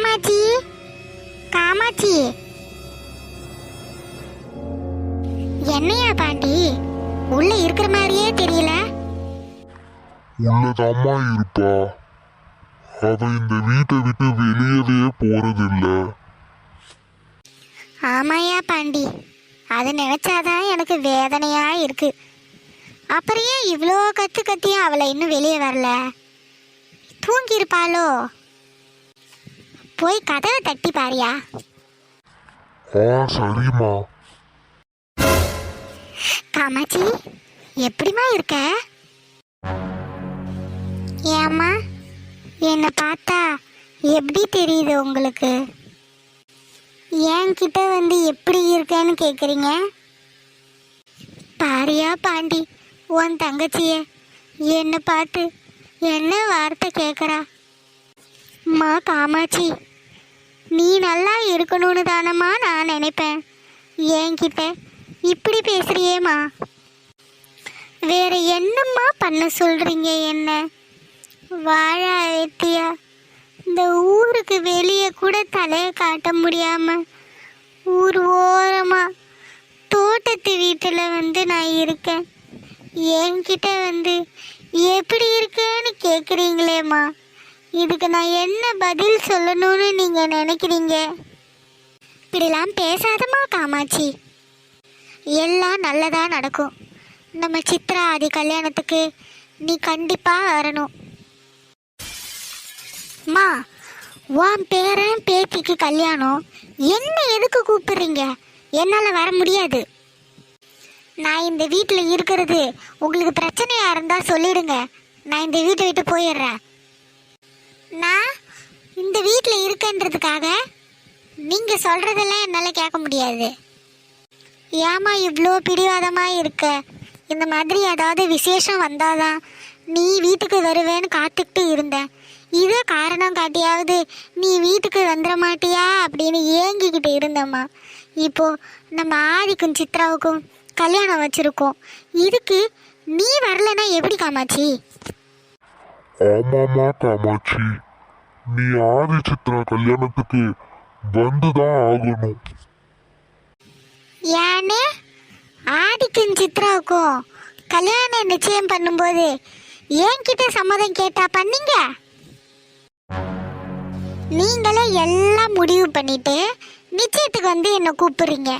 காமாட்சி. காமாட்சி. என்னையா பாண்டி? உள்ள இருக்கிற மாதிரியே தெரியல. உள்ளதாம்மா இருப்பா. அவ இந்த வீட்டை விட்டு வெளியவே போறதில்ல. ஆமாயா பாண்டி. அதை நினைச்சாதான் எனக்கு வேதனையா இருக்கு. அப்புறம் ஏன் இவ்வளோ கத்து கத்தியும் அவளை இன்னும் வெளியே வரல? தூங்கியிருப்பாளோ? போய் கதவை தட்டி பாரியா? ஆ சரிம்மா. காமாட்சி எப்படிம்மா இருக்க? ஏம்மா என்னை பார்த்தா எப்படி தெரியுது உங்களுக்கு? என்கிட்ட வந்து எப்படி இருக்கேன்னு கேட்குறீங்க பாரியா பாண்டி உன் தங்கச்சிய என்னை பார்த்து என்ன வார்த்தை கேட்குறா மா காமாட்சி. நீ நல்லா இருக்கணும்னு தானம்மா நான் நினைப்பேன். என்கிட்ட இப்படி பேசுறியேம்மா? வேற என்னம்மா பண்ண சொல்றீங்க என்ன? வாழ வெத்தியா இந்த ஊருக்கு வெளியே கூட தலையை காட்ட முடியாம ஊர் ஓரமா தோட்டத்து வீட்டில் வந்து நான் இருக்கேன். என்கிட்ட வந்து எப்படி இருக்கேன்னு கேட்குறீங்களேம்மா இதுக்கு நான் என்ன பதில் சொல்லணும்னு நீங்கள் நினைக்கிறீங்க? இப்படிலாம் பேசாதம்மா காமாட்சி. எல்லாம் நல்லதாக நடக்கும். நம்ம சித்ரா ஆதி கல்யாணத்துக்கு நீ கண்டிப்பாக வரணும். மா உன் பேரன் பேத்திக்கு கல்யாணம். என்ன எதுக்கு கூப்பிடுறீங்க? என்னால் வர முடியாது. நான் இந்த வீட்டில் இருக்கிறது உங்களுக்கு பிரச்சனையாக இருந்தால் சொல்லிடுங்க. நான் இந்த வீட்டை விட்டு போயிடுறேன். வீட்டில் இருக்கேன்றதுக்காக நீங்கள் சொல்கிறதெல்லாம் என்னால் கேட்க முடியாது. ஏமா இவ்வளோ பிடிவாதமாக இருக்க? இந்த மாதிரி ஏதாவது விசேஷம் வந்தாதான் நீ வீட்டுக்கு வருவேன்னு காத்துக்கிட்டு இருந்தேன் இதே காரணம் காட்டியாவது நீ வீட்டுக்கு வந்துட மாட்டியா அப்படின்னு ஏங்கிக்கிட்டு இருந்தம்மா. இப்போ நம்ம ஆதிக்கும் சித்ராவுக்கும் கல்யாணம் வச்சிருக்கோம். இதுக்கு நீ வரலன்னா எப்படி காமாச்சி ஆமாமா காமாட்சி. நீ ஆதி சித்ரா கல்யாணத்துக்கு வந்துதான் ஆகணும். யானே ஆதிக்கும் சித்ராவுக்கும் கல்யாணம் நிச்சயம் பண்ணும்போது என்கிட்ட சம்மதம் கேட்டா பண்ணீங்க? நீங்களே எல்லாம் முடிவு பண்ணிட்டு நிச்சயத்துக்கு வந்து என்னை கூப்பிடுறீங்க.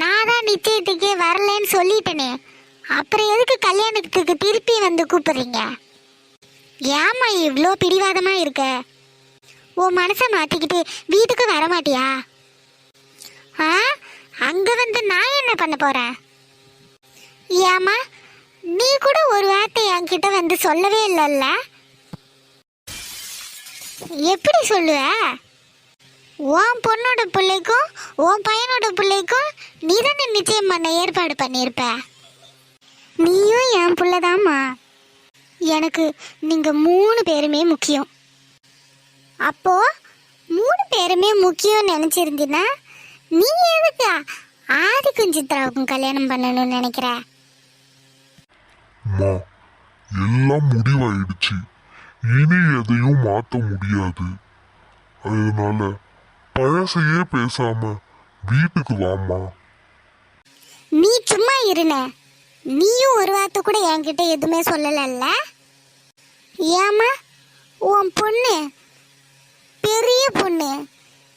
நான் தான் நிச்சயத்துக்கே வரலன்னு சொல்லிட்டேனே. அப்புறம் எதுக்கு கல்யாணத்துக்கு திருப்பி வந்து கூப்பிடுறீங்க? ஏம்மா இவ்வளோ பிடிவாதமா இருக்க? உன் மனசை மாற்றிக்கிட்டு வீட்டுக்கு வர மாட்டியா ஆ? அங்க வந்து நான் என்ன பண்ண போறேன்? ஏமா நீ கூட ஒரு வார்த்தை என்கிட்ட வந்து சொல்லவே இல்லைல்ல? எப்படி சொல்லுவ? உன் பொண்ணோட பிள்ளைக்கும் உன் பையனோட பிள்ளைக்கும் நீ தானே நிச்சயம் பண்ண ஏற்பாடு பண்ணியிருப்ப? நீயும் என் பிள்ளைதாம்மா. எனக்கு நீங்க மூணு பேருமே முக்கியம். அப்போ மூணு பேருமே முக்கியம் நினைச்சிருந்தீன்னா நீ எதுக்கு ஆதிக்கும் சித்ராவுக்கும் கல்யாணம் பண்ணணும்னு நினைக்கிற? எல்லாம் முடிவாயிடுச்சு. இனி எதையும் மாத்த முடியாது. அதனால பழசையே பேசாம வீட்டுக்கு வாம்மா. நீ சும்மா இருன. நீயும் ஒரு வார்த்தை கூட என்கிட்ட எதுவுமே சொல்லலைல்ல? ஏமா உன் பொண்ணு பெரிய பொண்ணு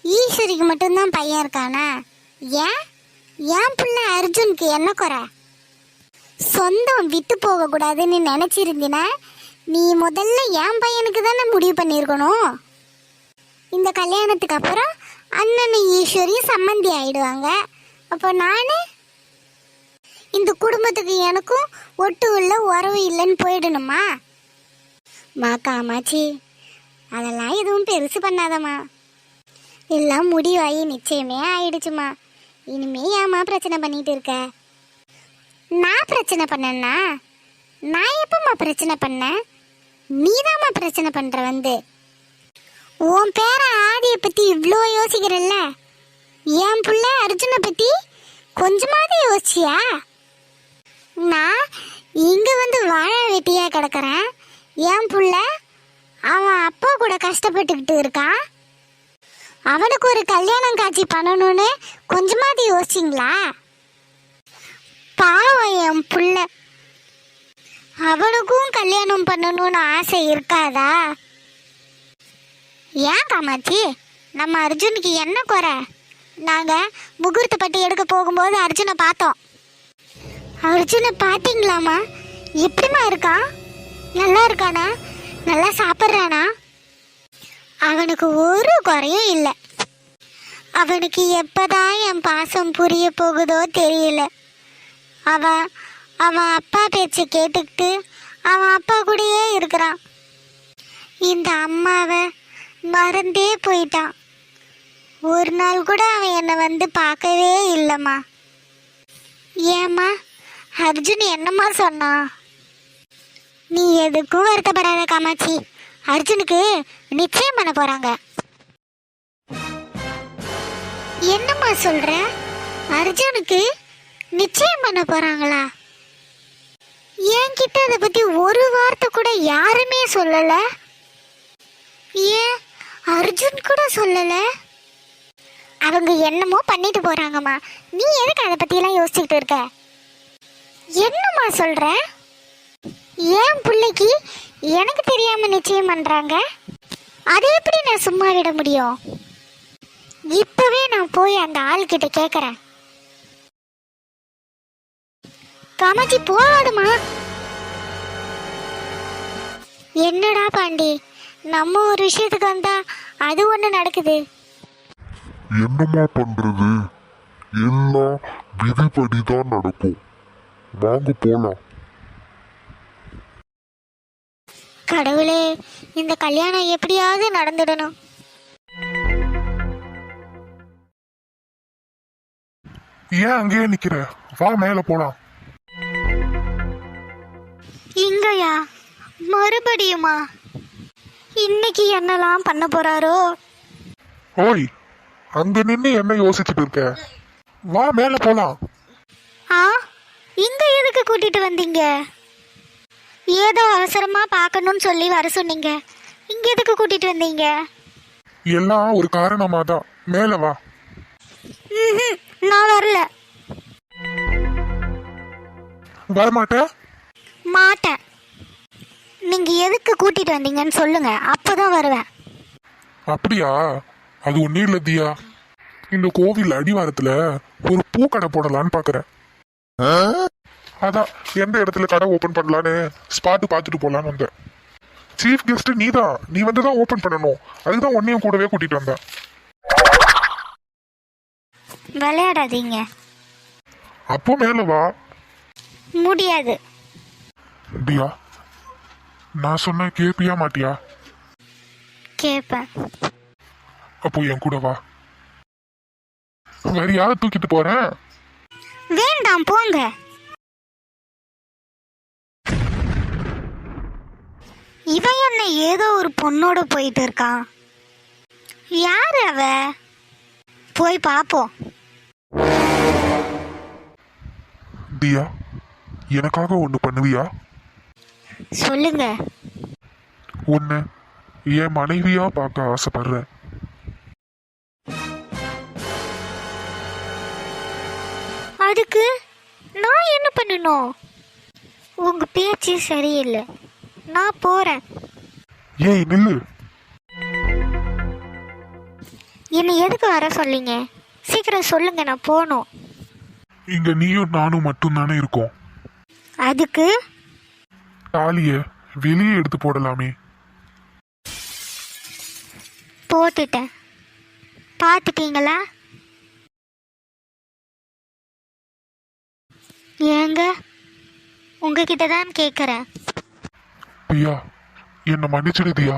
ஈஸ்வரிக்கு மட்டும்தான் பையன் இருக்கானா? ஏன்? என் பிள்ளை அர்ஜுனுக்கு என்ன குறை? சொந்தம் விட்டு போகக்கூடாதுன்னு நினச்சிருந்தினா நீ முதல்ல என் பையனுக்கு தானே முடிவு பண்ணியிருக்கணும்? இந்த கல்யாணத்துக்கு அப்புறம் அண்ணன் ஈஸ்வரியும் சம்மந்தி ஆயிடுவாங்க. அப்போ நான் இந்த குடும்பத்துக்கு எனக்கும் ஒட்டு உள்ள உறவு இல்லைன்னு போயிடணுமா? மா காமாச்சி அதெல்லாம் எதுவும் பெருசு பண்ணாதம்மா. எல்லாம் முடிவாகி நிச்சயமே ஆயிடுச்சுமா இனிமே ஏமா பிரச்சனை பண்ணிட்டு இருக்க? நான் பிரச்சனை பண்ணேன்னா? நான் எப்பம்மா பிரச்சனை பண்ணேன்? நீதாம்மா பிரச்சனை பண்ற வந்து? உன் பேர ஆதியை பத்தி இவ்வளோ யோசிக்கிறல்ல? என் புள்ள அர்ஜுனை பத்தி கொஞ்சமாவது யோசிச்சியா? நான் இங்க வந்து வாழ வெட்டியா கிடக்குறேன். என் புள்ள அவன் அப்பா கூட கஷ்டப்பட்டுக்கிட்டு இருக்கான் அவனுக்கு ஒரு கல்யாணம் காட்சி பண்ணணும்னு கொஞ்சமாவது யோசிச்சிங்களா? பாவம் என் புள்ள. அவனுக்கும் கல்யாணம் பண்ணணும்னு ஆசை இருக்காதா? ஏன் காமாச்சி நம்ம அர்ஜுனுக்கு என்ன குறை? நாங்கள் முகூர்த்த பட்டி எடுக்க போகும்போது அர்ஜுனை பார்த்தோம். அர்ஜுனை பார்த்தீங்களாம்மா எப்படிம்மா இருக்கான் நல்லா இருக்கானா? நல்லா சாப்பிட்றானா? அவனுக்கு ஒரு குறையும் இல்லை. அவனுக்கு எப்போதான் என் பாசம் புரிய போகுதோ தெரியல. அவன் அவன் அப்பா பேச்சை கேட்டுக்கிட்டு அவன் அப்பா கூடயே இருக்கிறான். இந்த அம்மாவை மறந்தே போயிட்டான். ஒரு நாள் கூட அவன் என்னை வந்து பார்க்கவே இல்லைம்மா. ஏம்மா? அர்ஜுன் என்னம்மா சொன்னான் நீ எதுக்கும் வருத்தப்படாத காமாட்சி. அர்ஜுனுக்கு நிச்சயம் பண்ண போறாங்க. என்னம்மா சொல்ற? அர்ஜுனுக்கு நிச்சயம் பண்ண போறாங்களா? என்கிட்ட அதை பத்தி ஒரு வார்த்தை கூட யாருமே சொல்லல. ஏன்? அர்ஜுன் கூட சொல்லல. அவங்க என்னமோ பண்ணிட்டு போறாங்கம்மா. நீ எதுக்கு அதை பத்தியெல்லாம் யோசிச்சுக்கிட்டு இருக்க? என்னம்மா சொல்ற? ஏன் பிள்ளைக்கு எனக்கு தெரியாம நிச்சயம் பண்றாங்க? அதை எப்படி நான் சும்மா விட முடியும்? இப்பவே நான் போய் அந்த ஆள்கிட்ட கேக்குறேன். காமாட்சி போகாதுமா என்னடா பாண்டி நம்ம ஒரு விஷயத்துக்கு வந்தா அது ஒண்ணு நடக்குது. என்னம்மா பண்றது? எல்லாம் விதிப்படி தான் நடக்கும். வாங்க போலாம். கடவுளே இந்த கல்யாணம் எப்படியாவது நடந்துடணும். ஏன் அங்கேயே நிக்கிற? வா மேல போலாம். இங்கயா? மறுபடியுமா? இன்னைக்கு என்னெல்லாம் பண்ண போறாரோ? ஓய் அங்க நின்னு என்ன யோசிச்சுட்டு இருக்க? வா மேல போலாம். ஆ? இங்க எதுக்கு கூட்டிட்டு வந்தீங்க? ஏதோ அவசரமா பார்க்கணும்னு சொல்லி வர சொன்னீங்க. இங்க எதுக்கு கூட்டிட்டு வந்தீங்க? எல்லாம் ஒரு காரணமா தான் மேல வா. ம்ஹும், நான் வரல. வரமாட்ட? மாட்டேன். நீங்க எதுக்கு கூட்டிட்டு வந்தீங்கன்னு சொல்லுங்க. அப்பதான் வருவேன். அப்படியா? அது ஒன்றும் இல்லை தியா. இந்த கோவில் அடிவாரத்துல ஒரு பூக்கடை போடலான்னு பாக்குறேன். அதான் எந்த இடத்துல கடை ஓபன் பண்ணலான்னு ஸ்பாட்டு பார்த்துட்டு போலான்னு வந்தேன். சீஃப் கெஸ்ட் நீ தான் நீ வந்து தான் ஓபன் பண்ணணும். அதுதான் உன்னையும் கூடவே கூட்டிட்டு வந்தேன். விளையாடாதீங்க. அப்போ மேல வா. முடியாது. தியா நான் சொன்ன கேப்பியா மாட்டியா? கேட்பேன் அப்போ என் கூட வா. வரியா தூக்கிட்டு போறேன்? வேண்டாம் போங்க. இவன் என்ன ஏதோ ஒரு பொண்ணோட போயிட்டு இருக்கான். யாரு அவ? போய் பாப்போம். தியா எனக்காக ஒன்று பண்ணுவியா? சொல்லுங்க. உன்னை என் மனைவியா பார்க்க ஆசைப்படுறேன். அதுக்கு நான் என்ன பண்ணணும்? உங்க பேச்சு சரியில்லை. நான் போறேன். ஏய் நில்லு. என்னை எதுக்கு வர சொல்லிங்க சீக்கிரம் சொல்லுங்க நான் போகணும். இங்க நீயும் நானும் மட்டும்தானே இருக்கோம். அதுக்கு? தாலிய வெளியே எடுத்து போடலாமே. போட்டுட்டேன். பார்த்துட்டீங்களா? ஏங்க? உங்ககிட்ட தான் கேட்குறேன் தியா என்னை மன்னிச்சிடு தியா.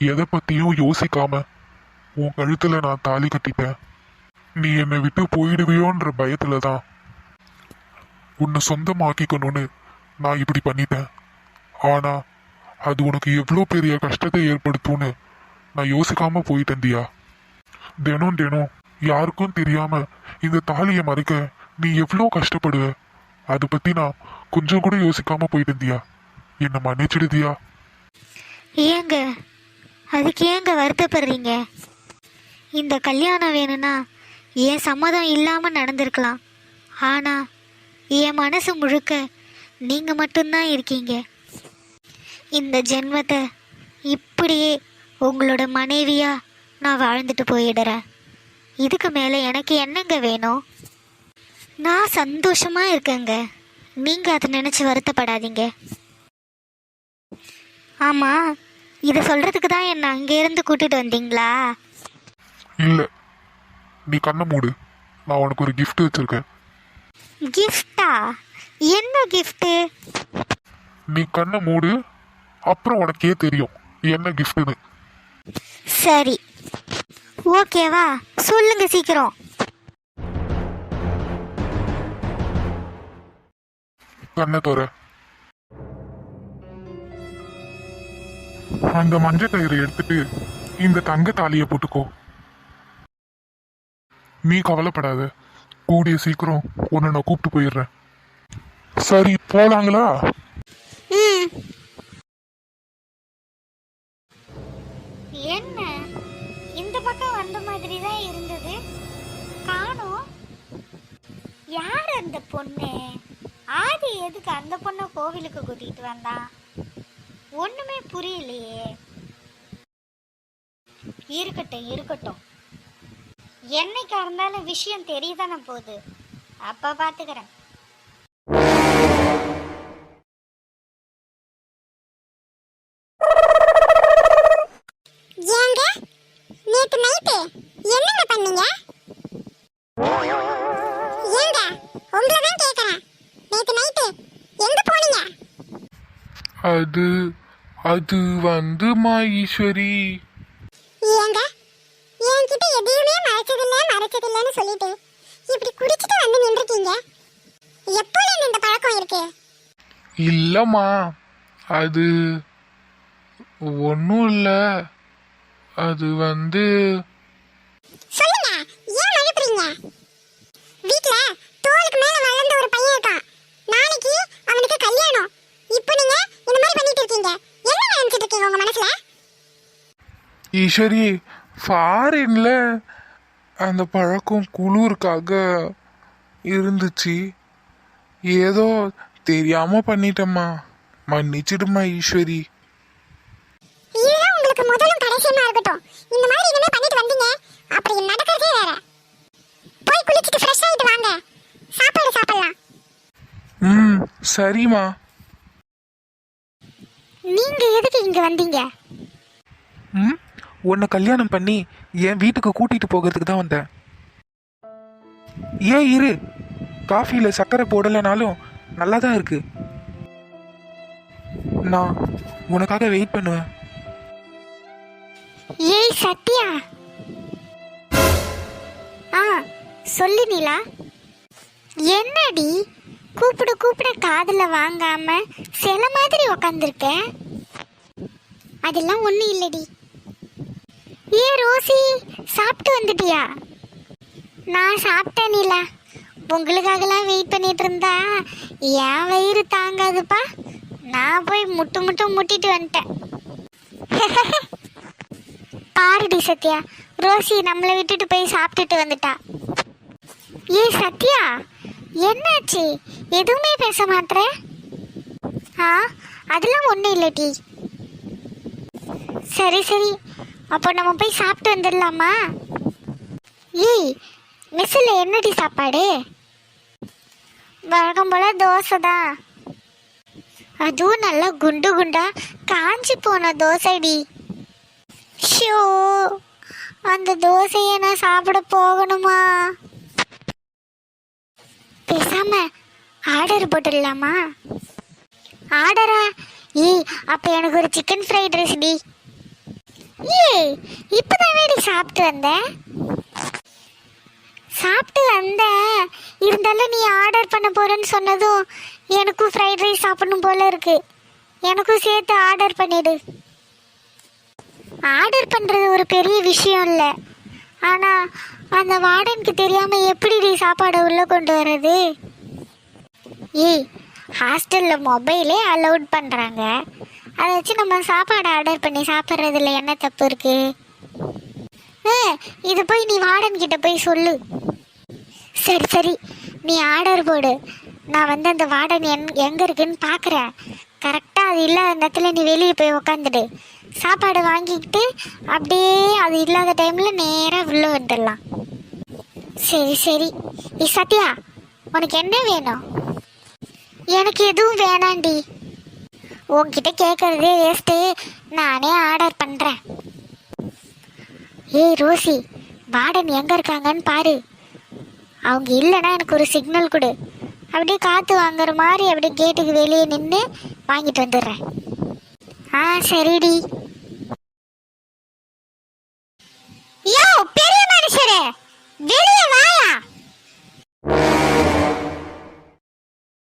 எதை பத்தியும் யோசிக்காம உன் கழுத்துல நான் தாலி கட்டிட்டேன். நீ என்னை விட்டு போயிடுவியோன்ற பயத்துல தான் உன்னை சொந்தமாக்கிக்கணும்னு நான் இப்படி பண்ணிட்டேன். ஆனா அது உனக்கு எவ்வளோ பெரிய கஷ்டத்தை ஏற்படுத்தும்னு நான் யோசிக்காம போயிட்டேன் தியா. தினம் தினம் யாருக்கும் தெரியாம இந்த தாலியை மறைக்க நீ எவ்வளோ கஷ்டப்படுவ? அதை பற்றி நான் கொஞ்சம் கூட யோசிக்காமல் போயிட்டேன் என்னை மன்னிச்சிடுதியா? ஏங்க அதுக்கு ஏங்க வருத்தப்படுறீங்க? இந்த கல்யாணம் வேணும்னா என் சம்மதம் இல்லாமல் நடந்திருக்கலாம். ஆனால் என் மனசு முழுக்க நீங்கள் மட்டும்தான் இருக்கீங்க. இந்த ஜென்மத்தை இப்படியே உங்களோட மனைவியாக நான் வாழ்ந்துட்டு போயிடுறேன். இதுக்கு மேலே எனக்கு என்னங்க வேணும்? நான் சந்தோஷமா இருக்கேங்க. நீங்க அதை நினைச்சு வருத்தப்படாதீங்க. ஆமா இதை சொல்றதுக்கு தான் என்ன அங்கே இருந்து கூட்டிட்டு வந்தீங்களா? இல்லை நீ கண்ணை மூடு. நான் உனக்கு ஒரு gift வச்சிருக்கேன். கிஃப்டா என்ன கிஃப்ட்டு நீ கண்ணை மூடு அப்புறம் உனக்கே தெரியும் என்ன கிஃப்ட்னு சரி. ஓகேவா? சொல்லுங்க சீக்கிரம். கண்ணை தோற. அந்த மஞ்சள் கயிறை எடுத்துட்டு இந்த தங்க தாலியை போட்டுக்கோ. நீ கவலைப்படாத. கூடிய சீக்கிரம் உன்னை நான் கூப்பிட்டு போயிடுறேன். சரி போலாங்களா? ம். என்ன? இந்த பக்கம் வந்த மாதிரி தான் இருந்தது. காணோம். யார் அந்த பொண்ணு? ஆதி எதுக்கு அந்த பொண்ணை கோவிலுக்கு கூட்டிட்டு வந்தான் ஒண்ணுமே புரியலையே. இருக்கட்டும் இருக்கட்டும். என்னைக்கா இருந்தாலும் விஷயம் தெரியதானே போகுது. அப்போ பார்த்துக்கிறேன் ஏங்க நேத்து நைட்டு என்னங்க பண்ணீங்க? அது அது வந்துமா ஈஸ்வரி ஏங்க என்கிட்ட எதையுமே மறைச்சதில்ல மறைச்சதில்லன்னு சொல்லிட்டு. இப்படி குடிச்சிட்டு வந்து நின்றுட்டீங்க. எப்போல இந்த பழக்கம் இருக்கு? இல்லம்மா அது ஒன்றும் இல்லை. அது வந்து சொல்லுங்க ஏன் மழுப்புறீங்க வீட்ல தோளுக்கு மேல வளர்ந்த ஒரு பையன் இருக்கான் நாளைக்கு அவனுக்கு கல்யாணம் இப்போ நீங்க இந்த மாதிரி பண்ணிட்டு இருக்கீங்க என்ன நினைச்சிட்டு இருக்கீங்க உங்க மனசுல ஈஸ்வரி ஃபாரின்ல அந்த பழக்கம் குளிருக்காக இருந்துச்சு. ஏதோ தெரியாம பண்ணிட்டேம்மா. மன்னிச்சிடுமா ஈஸ்வரி. உங்களுக்கு முதலும் கடைசியமா இருக்கட்டும். இந்த மாதிரி இனிமே பண்ணிட்டு வந்தீங்க அப்படி நடக்கிறதே வேற. போய் குளிச்சிட்டு ஃப்ரெஷ் ஆயிட்டு வாங்க. சாப்பாடு சாப்பிடலாம். ம் சரிம்மா. நீங்க எதுக்கு இங்க வந்தீங்க? ம்? உன்னை கல்யாணம் பண்ணி என் வீட்டுக்கு கூட்டிட்டு போகிறதுக்கு தான் வந்தேன். ஏன் இரு? காஃபியில் சர்க்கரை போடலைனாலும் நல்லா தான் இருக்கு. நான் உனக்காக வெயிட் பண்ணுவேன். ஏய் சத்யா. ஆ சொல்லு நீலா. என்னடி? கூப்பிட கூப்பிட காதுல வாங்காம சில மாதிரி உக்காந்துருக்க? அதெல்லாம் ஒன்றும் இல்லடி. ஏ ரோசி சாப்பிட்டு வந்துட்டியா? நான் சாப்பிட்டேன் நீலா. உங்களுக்காகலாம் வெயிட் பண்ணிட்டு இருந்தா என் வயிறு தாங்காதுப்பா. நான் போய் முட்டு முட்டு முட்டிட்டு வந்துட்டேன். பாருடி சத்யா ரோசி நம்மளை விட்டுட்டு போய் சாப்பிட்டுட்டு வந்துட்டா. ஏ சத்யா என்னாச்சு? எதுவுமே பேச மாட்ற? ஆ அதெல்லாம் ஒன்றும் இல்லை டி சரி சரி அப்போ நம்ம போய் சாப்பிட்டு வந்துடலாமா? ஏய் மெஸ்ஸில் என்னடி சாப்பாடு? வழக்கம் போல் தோசை தான். அதுவும் நல்லா குண்டு குண்டா காஞ்சி போன தோசைடி. ஷோ அந்த தோசையை நான் சாப்பிட போகணுமா? பேசாம ஆர்டர் போட்டுடலாமா? ஆர்டரா? ஏய் அப்போ எனக்கு ஒரு சிக்கன் ஃப்ரைட் ரைஸ் டி ஏய் இப்பதான் வேடி சாப்பிட்டு வந்தேன் சாப்பிட்டு வந்த. இருந்தாலும் நீ ஆர்டர் பண்ண போறேன்னு சொன்னதும் எனக்கும் ஃப்ரைட் ரைஸ் சாப்பிடணும் போல இருக்கு. எனக்கும் சேர்த்து ஆர்டர் பண்ணிடு. ஆர்டர் பண்ணுறது ஒரு பெரிய விஷயம் இல்லை. ஆனால் அந்த வார்டனுக்கு தெரியாமல் எப்படி நீ சாப்பாடை உள்ளே கொண்டு வர்றது? ஏய் ஹாஸ்டலில் மொபைலே அலௌட் பண்ணுறாங்க அதை வச்சு நம்ம சாப்பாடு ஆர்டர் பண்ணி சாப்பிட்றதுல என்ன தப்பு இருக்கு? ஏ இது போய் நீ வார்டன் கிட்ட போய் சொல்லு. சரி சரி. நீ ஆர்டர் போடு. நான் வந்து அந்த வார்டன் எங் எங்கே இருக்குன்னு பார்க்குறேன் கரெக்டாக அது இல்லாத நேரத்தில் நீ வெளியே போய் உக்காந்துடு. சாப்பாடு வாங்கிக்கிட்டு அப்படியே அது இல்லாத டைமில் நேராக உள்ளே வந்துடலாம். சரி சரி. நீ சத்யா உனக்கு என்ன வேணும்? எனக்கு எதுவும் வேணாண்டி. உங்ககிட்ட கேட்கறதே வேஸ்ட்டு நானே ஆர்டர் பண்ணுறேன் ஏய் ரோசி வார்டன் எங்கே இருக்காங்கன்னு பாரு. அவங்க இல்லைன்னா எனக்கு ஒரு சிக்னல் கொடு. அப்படியே காற்று வாங்குற மாதிரி அப்படியே கேட்டுக்கு வெளியே நின்று வாங்கிட்டு வந்துடுறேன். ஆ சரிடி. யோ பெரிய மனுஷரே. வெளியே வாயா.